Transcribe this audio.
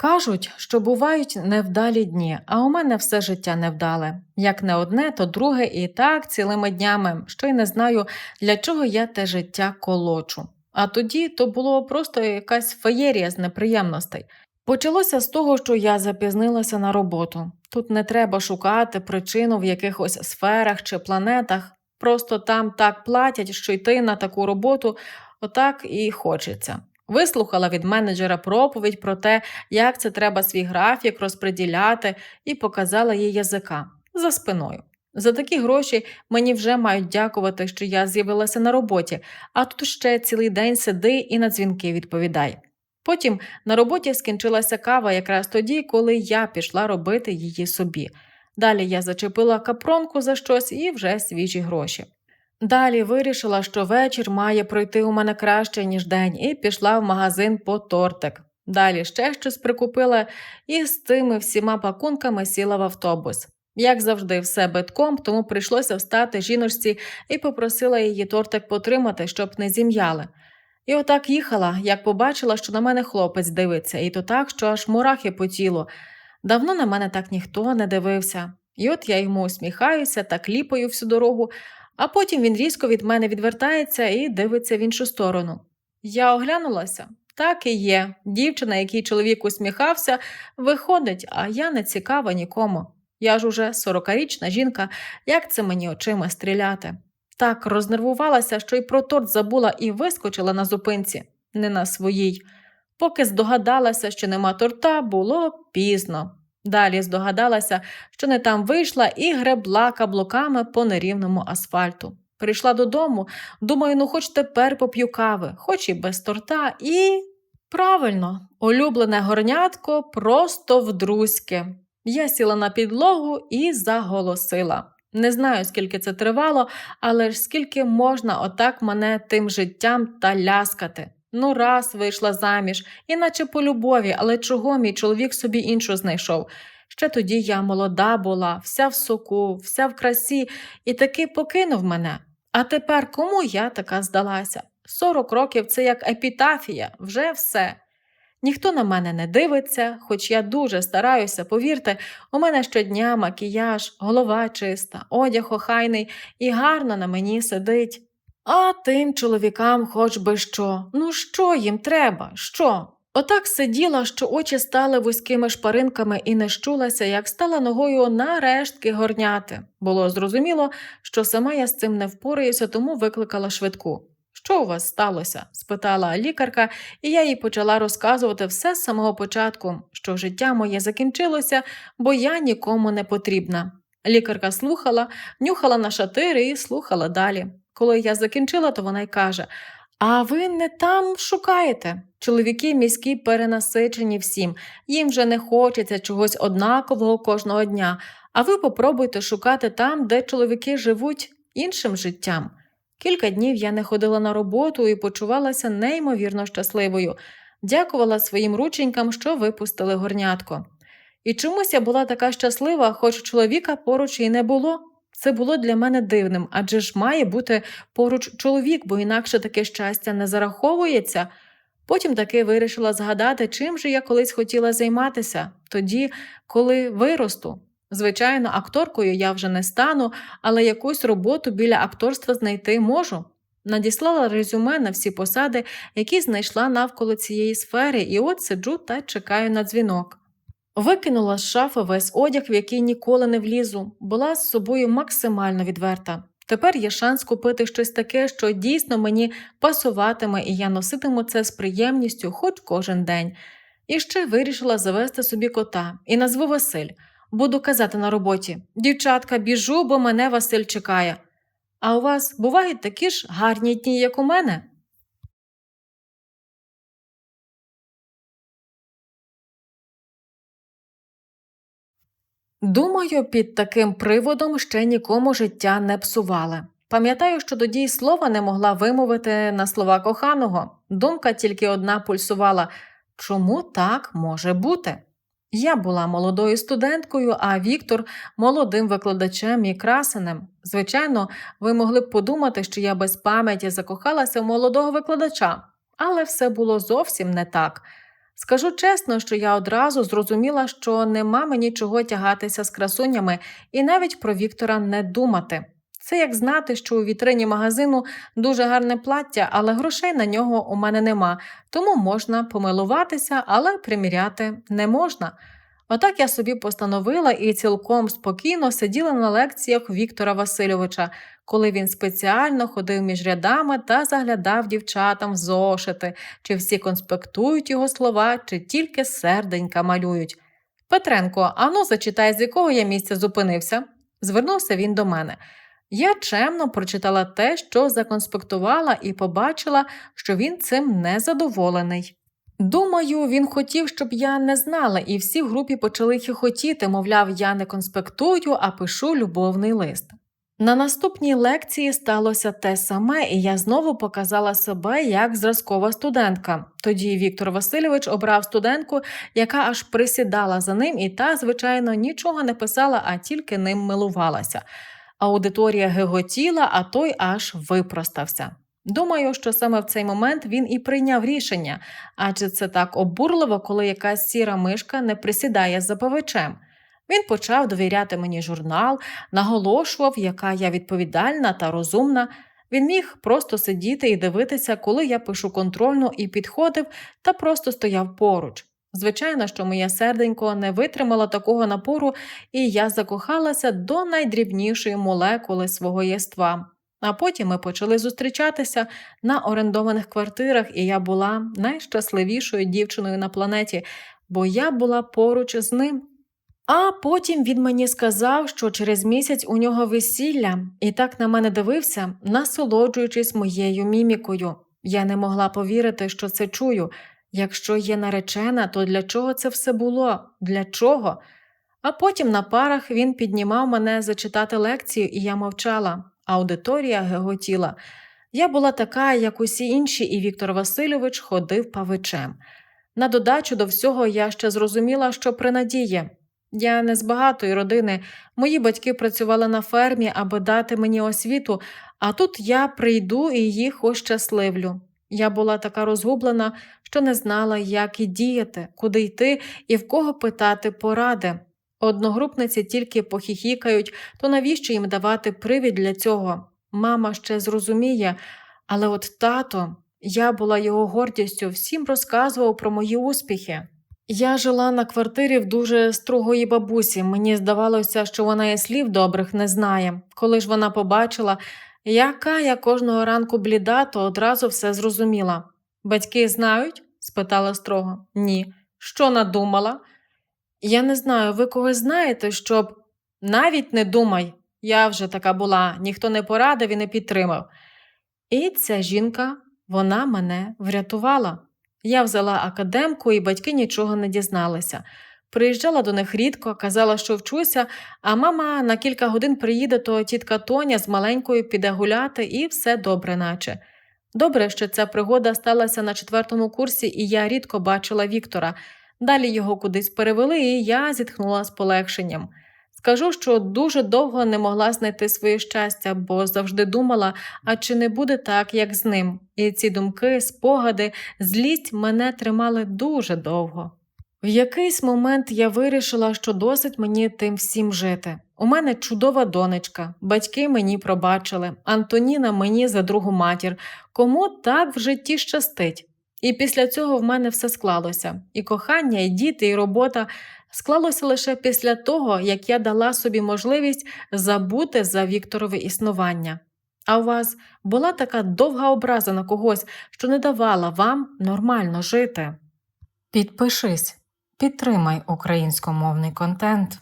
Кажуть, що бувають невдалі дні, а у мене все життя невдале. Як не одне, то друге, і так цілими днями, що й не знаю, для чого я те життя колочу. А тоді то було просто якась феєрія з неприємностей. Почалося з того, що я запізнилася на роботу. Тут не треба шукати причину в якихось сферах чи планетах. Просто там так платять, що йти на таку роботу отак і хочеться. Вислухала від менеджера проповідь про те, як це треба свій графік розподіляти, і показала їй язика за спиною. За такі гроші мені вже мають дякувати, що я з'явилася на роботі, а тут ще цілий день сиди і на дзвінки відповідай. Потім на роботі скінчилася кава якраз тоді, коли я пішла робити її собі. Далі я зачепила капронку за щось і вже свіжі гроші. Далі вирішила, що вечір має пройти у мене краще, ніж день, і пішла в магазин по тортик. Далі ще щось прикупила і з тими всіма пакунками сіла в автобус. Як завжди, все битком, тому прийшлося встати жіночці і попросила її тортик потримати, щоб не зім'яли. І отак їхала, як побачила, що на мене хлопець дивиться, і то так, що аж мурахи по тілу. Давно на мене так ніхто не дивився. І от я йому усміхаюся та кліпаю всю дорогу, а потім він різко від мене відвертається і дивиться в іншу сторону. Я оглянулася. Так і є. Дівчина, якій чоловік усміхався, виходить, а я не цікава нікому. Я ж уже сорокарічна жінка, як це мені очима стріляти? Так рознервувалася, що й про торт забула і вискочила на зупинці, не на своїй. Поки здогадалася, що нема торта, було пізно. Далі здогадалася, що не там вийшла і гребла каблуками по нерівному асфальту. Прийшла додому, думаю, ну хоч тепер поп'ю кави, хоч і без торта, і. Правильно, улюблене горнятко просто вдрузьки. Я сіла на підлогу і заголосила. Не знаю, скільки це тривало, але ж скільки можна отак мене тим життям та ляскати. Ну, раз вийшла заміж, іначе по любові, але чого мій чоловік собі іншу знайшов? Ще тоді я молода була, вся в соку, вся в красі, і таки покинув мене. А тепер кому я така здалася? Сорок років це як епітафія, вже все. Ніхто на мене не дивиться, хоч я дуже стараюся, повірте, у мене щодня макіяж, голова чиста, одяг охайний і гарно на мені сидить. А тим чоловікам хоч би що. Ну що їм треба? Що? Отак сиділа, що очі стали вузькими шпаринками і не щулася, як стала ногою на рештки горняти. Було зрозуміло, що сама я з цим не впораюся, тому викликала швидку. Що у вас сталося? спитала лікарка, і я їй почала розказувати все з самого початку, що життя моє закінчилося, бо я нікому не потрібна. Лікарка слухала, нюхала на шатири і слухала далі. Коли я закінчила, то вона й каже: А ви не там шукаєте? Чоловіки міські перенасичені всім, їм вже не хочеться чогось однакового кожного дня, а ви попробуйте шукати там, де чоловіки живуть іншим життям. Кілька днів я не ходила на роботу і почувалася неймовірно щасливою, дякувала своїм рученькам, що випустили горнятко. І чомусь я була така щаслива, хоч чоловіка поруч і не було. Це було для мене дивним, адже ж має бути поруч чоловік, бо інакше таке щастя не зараховується. Потім таки вирішила згадати, чим же я колись хотіла займатися, тоді, коли виросту. Звичайно, акторкою я вже не стану, але якусь роботу біля акторства знайти можу. Надіслала резюме на всі посади, які знайшла навколо цієї сфери, і от сиджу та чекаю на дзвінок. Викинула з шафи весь одяг, в який ніколи не влізу, була з собою максимально відверта. Тепер є шанс купити щось таке, що дійсно мені пасуватиме, і я носитиму це з приємністю хоч кожен день. І ще вирішила завести собі кота і назву Василь. Буду казати на роботі дівчатка, біжу, бо мене Василь чекає. А у вас бувають такі ж гарні дні, як у мене? Думаю, під таким приводом ще нікому життя не псували. Пам'ятаю, що тоді й слова не могла вимовити на слова коханого. Думка тільки одна пульсувала чому так може бути? Я була молодою студенткою, а Віктор молодим викладачем і красенем. Звичайно, ви могли б подумати, що я без пам'яті закохалася в молодого викладача, але все було зовсім не так. Скажу чесно, що я одразу зрозуміла, що нема мені чого тягатися з красунями і навіть про Віктора не думати. Це як знати, що у вітрині магазину дуже гарне плаття, але грошей на нього у мене нема, тому можна помилуватися, але приміряти не можна. Отак я собі постановила і цілком спокійно сиділа на лекціях Віктора Васильовича, коли він спеціально ходив між рядами та заглядав дівчатам в зошити, чи всі конспектують його слова, чи тільки серденька малюють. Петренко, ану, зачитай, з якого я місця зупинився. Звернувся він до мене. Я чемно прочитала те, що законспектувала, і побачила, що він цим не задоволений. Думаю, він хотів, щоб я не знала, і всі в групі почали хихотіти, мовляв, я не конспектую, а пишу любовний лист. На наступній лекції сталося те саме, і я знову показала себе як зразкова студентка. Тоді Віктор Васильович обрав студентку, яка аж присідала за ним, і та, звичайно, нічого не писала, а тільки ним милувалася. Аудиторія геготіла, а той аж випростався. Думаю, що саме в цей момент він і прийняв рішення, адже це так обурливо, коли якась сіра мишка не присідає за павичем. Він почав довіряти мені журнал, наголошував, яка я відповідальна та розумна. Він міг просто сидіти і дивитися, коли я пишу контрольну, і підходив та просто стояв поруч. Звичайно, що моє серденько не витримало такого напору, і я закохалася до найдрібнішої молекули свого єства. А потім ми почали зустрічатися на орендованих квартирах, і я була найщасливішою дівчиною на планеті, бо я була поруч з ним. А потім він мені сказав, що через місяць у нього весілля, і так на мене дивився, насолоджуючись моєю мімікою. Я не могла повірити, що це чую. Якщо є наречена, то для чого це все було? Для чого? А потім на парах він піднімав мене зачитати лекцію, і я мовчала. Аудиторія геготіла. Я була така, як усі інші, і Віктор Васильович ходив павичем. На додачу до всього я ще зрозуміла, що при надії. Я не з багатої родини, мої батьки працювали на фермі, аби дати мені освіту, а тут я прийду і їх ощасливлю. Я була така розгублена, що не знала, як і діяти, куди йти і в кого питати поради. Одногрупниці тільки похіхікають, то навіщо їм давати привід для цього? Мама ще зрозуміє, але от тато, я була його гордістю, всім розказував про мої успіхи. Я жила на квартирі в дуже строгої бабусі. Мені здавалося, що вона і слів добрих не знає. Коли ж вона побачила, яка я кожного ранку бліда, то одразу все зрозуміла. Батьки знають? спитала строго. Ні. Що надумала? Я не знаю, ви когось знаєте, щоб навіть не думай, я вже така була, ніхто не порадив і не підтримав. І ця жінка, вона мене врятувала. Я взяла академку, і батьки нічого не дізналися. Приїжджала до них рідко, казала, що вчуся, а мама на кілька годин приїде, то тітка Тоня з маленькою піде гуляти, і все добре, наче. Добре, що ця пригода сталася на четвертому курсі, і я рідко бачила Віктора. Далі його кудись перевели, і я зітхнула з полегшенням. Скажу, що дуже довго не могла знайти своє щастя, бо завжди думала, а чи не буде так, як з ним. І ці думки, спогади, злість мене тримали дуже довго. В якийсь момент я вирішила, що досить мені тим всім жити. У мене чудова донечка, батьки мені пробачили, Антоніна мені за другу матір, кому так в житті щастить. І після цього в мене все склалося: і кохання, і діти, і робота склалося лише після того, як я дала собі можливість забути за Вікторове існування. А у вас була така довга образа на когось, що не давала вам нормально жити. Підпишись, підтримай українськомовний контент.